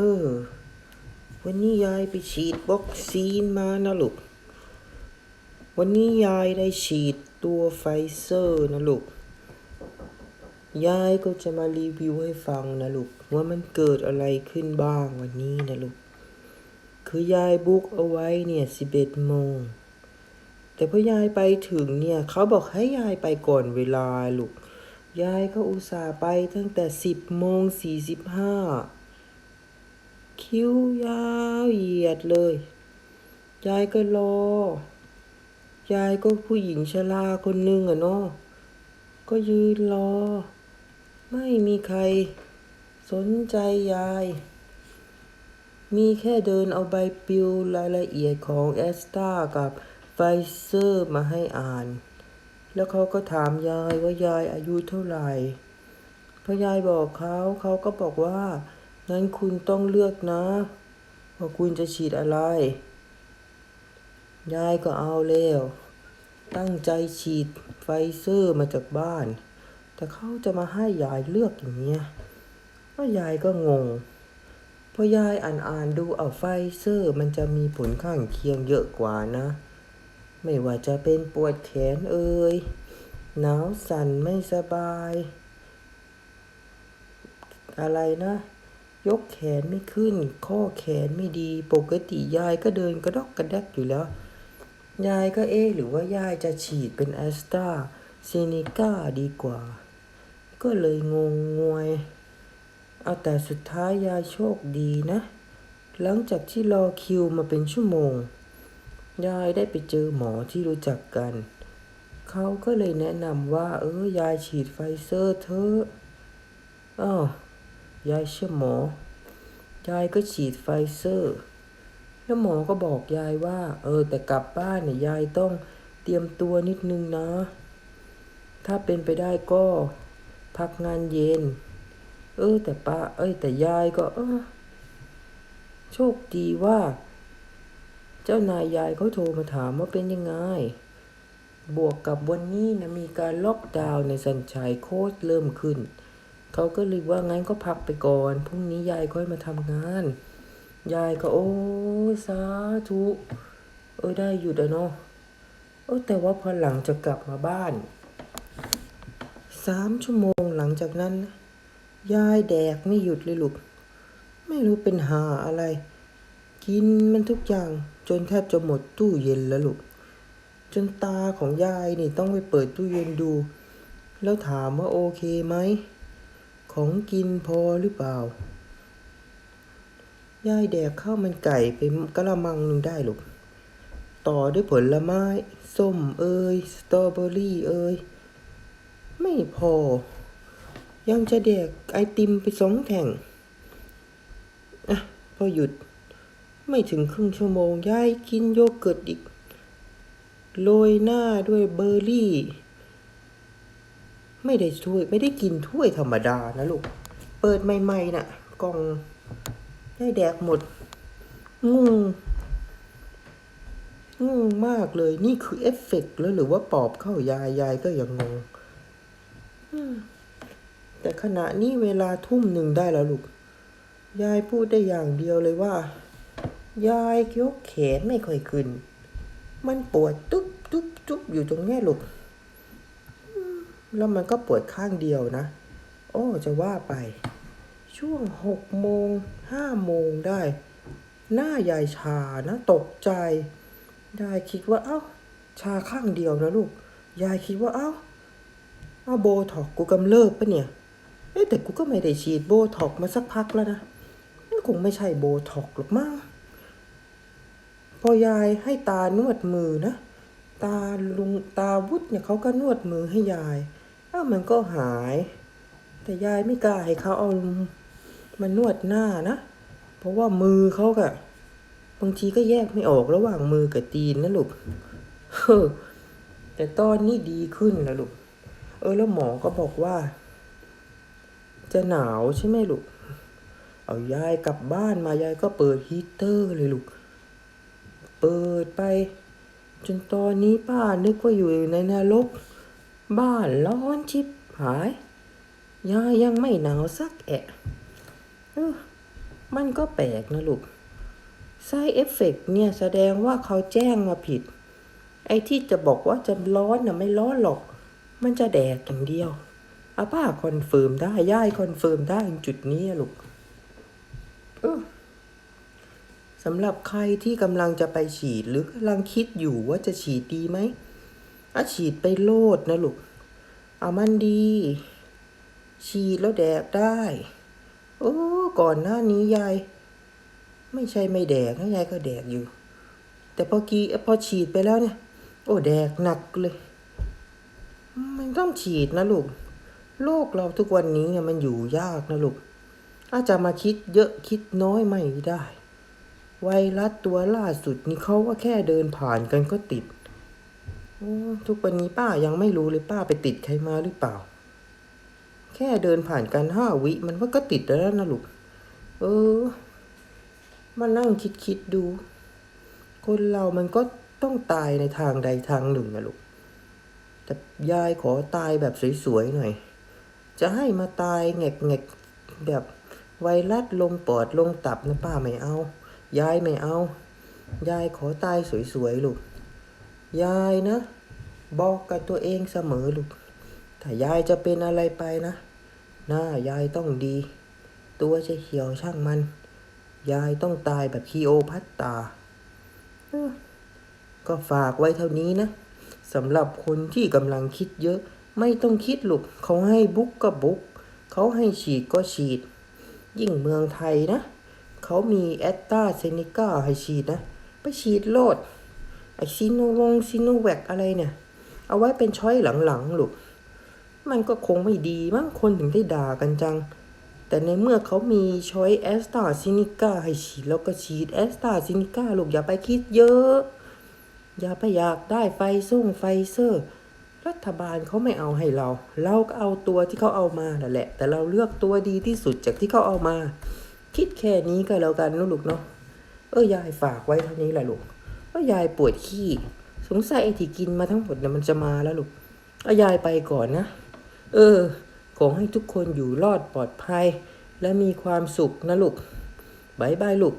เออ วันนี้ยายไปฉีดวัคซีนมานะลูก วันนี้ยายได้ฉีดตัวไฟเซอร์นะลูก ยายก็จะมารีวิวให้ฟังนะลูก ว่ามันเกิดอะไรขึ้นบ้างวันนี้นะลูก คือยายบุ๊กเอาไว้เนี่ยสิบเอ็ดโมง แต่พอยายไปถึงเนี่ยเขาบอกให้ยายไปก่อนเวลาลูก ยายก็อุตส่าห์ไปตั้งแต่สิบโมงสี่สิบห้า คิ้วยาวเหยียดเลย ยายก็รอ ยายก็ผู้หญิงชราคนหนึ่งอะเนาะ ก็ยืนรอ ไม่มีใครสนใจยาย มีแค่เดินเอาใบปลิวรายละเอียดของแอสตากับไฟเซอร์มาให้อ่าน แล้วเขาก็ถามยายว่ายายอายุเท่าไหร่พอยายบอกเขาเขาก็บอกว่า งั้นคุณต้องเลือกนะ ว่าคุณจะฉีดอะไร ยายก็เอาแล้ว ตั้งใจฉีดไฟเซอร์มาจากบ้าน แต่เขาจะมาให้ยายเลือกอย่างเงี้ยว่ายายก็งงพอยายอ่านอ่านๆดูเอาไฟเซอร์มันจะมีผลข้างเคียงเยอะกว่านะ ไม่ว่าจะเป็นปวดแขนเอ่ยหนาวสั่นไม่สบาย อะไรนะ ยกแขนไม่ขึ้น ข้อแขนไม่ดี ปกติยายก็เดินกระดอกกระแดกอยู่แล้ว ยายก็เอ๊หรือว่ายายจะฉีดเป็นแอสตราเซเนกาดีกว่า ก็เลยงงงวย เอาแต่สุดท้ายยายโชคดีนะ หลังจากที่รอคิวมาเป็นชั่วโมง ยายได้ไปเจอหมอที่รู้จักกัน เขาก็เลยแนะนำว่า เออยายฉีดไฟเซอร์เถอะอ้าว ยายเชื่อหมอ ยายก็ฉีดไฟเซอร์ แล้วหมอก็บอกยายว่า เออ แต่กลับบ้านเนี่ยยายต้องเตรียมตัวนิดนึงนะ ถ้าเป็นไปได้ก็พักงานเย็น เออ แต่ป้า เอ้ย แต่ยายก็ เออ โชคดีว่า เจ้านายยายเขาโทรมาถามว่าเป็นยังไง บวกกับวันนี้นะมีการล็อกดาวน์ในสัญชัยโคตรเริ่มขึ้น เขาก็เลยว่างั้นก็พักไปก่อนพรุ่งนี้ยายค่อยมาทำงาน ยายก็โอ้สาธุเออได้อยู่อะเนาะเออแต่ว่าพอหลังจะกลับมาบ้านสามชั่วโมงหลังจากนั้น ยายแดกไม่หยุดเลยลูก ไม่รู้เป็นหาอะไร กินมันทุกอย่างจนแทบจะหมดตู้เย็นแล้วลูก จนตาของยายนี่ต้องไปเปิดตู้เย็นดู แล้วถามว่าโอเคไหม ของกินพอหรือเปล่า ยายแดกข้าวมันไก่ไปกะละมังหนึ่งได้ลูกต่อด้วยผลไม้ ส้มเอยสตรอเบอรี่เอยไม่พอ ยังจะแดกไอติมไปสองแท่งอะพอหยุด ไม่ถึงครึ่งชั่วโมงยายกินโยเกิร์ตอีก โรยหน้าด้วยเบอร์รี่ ไม่ได้ถ้วยไม่ได้กินถ้วยธรรมดานะลูก เปิดใหม่ๆน่ะกล่องได้แดกหมดงงงงมากเลย นี่คือเอฟเฟกต์แล้วหรือว่าปอบเข้ายายยายก็ยังงงแต่ขณะนี้เวลาทุ่มหนึ่งได้แล้วลูก ยายพูดได้อย่างเดียวเลยว่า ยายยกแขนไม่ค่อยขึ้น มันปวดตุ๊บตุ๊บตุ๊บอยู่ตรงนี้ลูก แล้วมันก็ปวดข้างเดียวนะ โอ้จะว่าไป ช่วงหกโมงห้าโมงได้ หน้ายายชานะ ตกใจ ยายคิดว่าเอ้า ชาข้างเดียวนะลูก ยายคิดว่าเอ้าเอาโบท็อกกูกำเริบปะเนี่ยเอ๊แต่กูก็ไม่ได้ฉีดโบท็อกมาสักพักแล้วนะมันคงไม่ใช่โบท็อกหรอกมั้งพอยายให้ตานวดมือนะ ตาลุงตาวุฒเนี่ยเขาก็นวดมือให้ยาย แล้วมันก็หาย แต่ยายไม่กล้าให้เขาเอามานวดหน้านะ เพราะว่ามือเขาก็บางทีก็แยกไม่ออกระหว่างมือกับตีนนะลูกเฮ้อแต่ตอนนี้ดีขึ้นแล้วลูก เออแล้วหมอก็บอกว่า จะหนาวใช่ไหมลูก เอายายกลับบ้านมายายก็เปิดฮีเตอร์เลยลูก เปิดไป จนตอนนี้ป้านึกว่าอยู่ในนรก บ้านร้อนชิบหายยายยังไม่หนาวสักแอะเออมันก็แปลกนะลูก side effect เนี่ยแสดงว่าเขาแจ้งมาผิด ไอ้ที่จะบอกว่าจะร้อนน่ะไม่ร้อนหรอก มันจะแดกอย่างเดียวอาป้าคอนเฟิร์มได้ย่ายคอนเฟิร์มได้จุดนี้ลูกเออสำหรับใครที่กำลังจะไปฉีดหรือกำลังคิดอยู่ว่าจะฉีดดีไหม อาฉีดไปโลดนะลูก เอามันดี ฉีดแล้วแดกได้ โอ้ ก่อนหน้านี้ยาย ไม่ใช่ไม่แดกนะยายก็แดกอยู่ แต่พอกีพอฉีดไปแล้วเนี่ย โอ้แดกหนักเลย มันต้องฉีดนะลูก โลกเราทุกวันนี้เนี่ยมันอยู่ยากนะลูก อาจจะมาคิดเยอะคิดน้อยไม่ได้ ไวรัสตัวล่าสุดนี่เขาว่าแค่เดินผ่านกันก็ติด ทุกวันนี้ป้ายังไม่รู้เลยป้าไปติดใครมาหรือเปล่า แค่เดินผ่านกันห้าวิมันว่าก็ติดแล้วนะลูก เออ มานั่งคิดคิดดู คนเรามันก็ต้องตายในทางใดทางหนึ่งนะลูก แต่ยายขอตายแบบสวยๆหน่อย จะให้มาตายแงกแงกๆแบบไวรัสลงปอดลงตับนะป้าไม่เอา ยายไม่เอา ยายขอตายสวยๆลูก ยายนะ บอกกับตัวเองเสมอลูก ถ้ายายจะเป็นอะไรไปนะ หน้ายายต้องดี ตัวจะเหี่ยวช่างมัน ยายต้องตายแบบคีโอพัตตา ก็ฝากไว้เท่านี้นะสำหรับคนที่กำลังคิดเยอะ ไม่ต้องคิดหรอกเขาให้บุกก็บุก เขาให้ฉีดก็ฉีด ยิ่งเมืองไทยนะ เขามีแอตตาเซเนกาให้ฉีดนะ ไปฉีดโลด ไอซีโนวงซีโนแวคอะไรเนี่ย เอาไว้เป็นช้อยหลังๆลูกมันก็คงไม่ดีมั้งคนถึงได้ด่ากันจัง แต่ในเมื่อเขามีช้อยแอสตาซินิก้าให้ฉีดแล้วก็ฉีดแอสตาซินิก้าลูกอย่าไปคิดเยอะ อย่าไปอยากได้ไฟส่งไฟเซอร์ รัฐบาลเขาไม่เอาให้เรา เราก็เอาตัวที่เขาเอามาแหละ แต่เราเลือกตัวดีที่สุดจากที่เขาเอามา คิดแค่นี้ก็แล้วกันนะลูกเนาะเออยายฝากไว้เท่านี้แหละลูก ว่ายายปวดขี้สงสัยไอ้ที่กินมาทั้งหมดเนี่ยมันจะมาแล้วลูกเอายายไปก่อนนะ เออ ขอให้ทุกคนอยู่รอดปลอดภัย และมีความสุขนะลูกบายบายลูก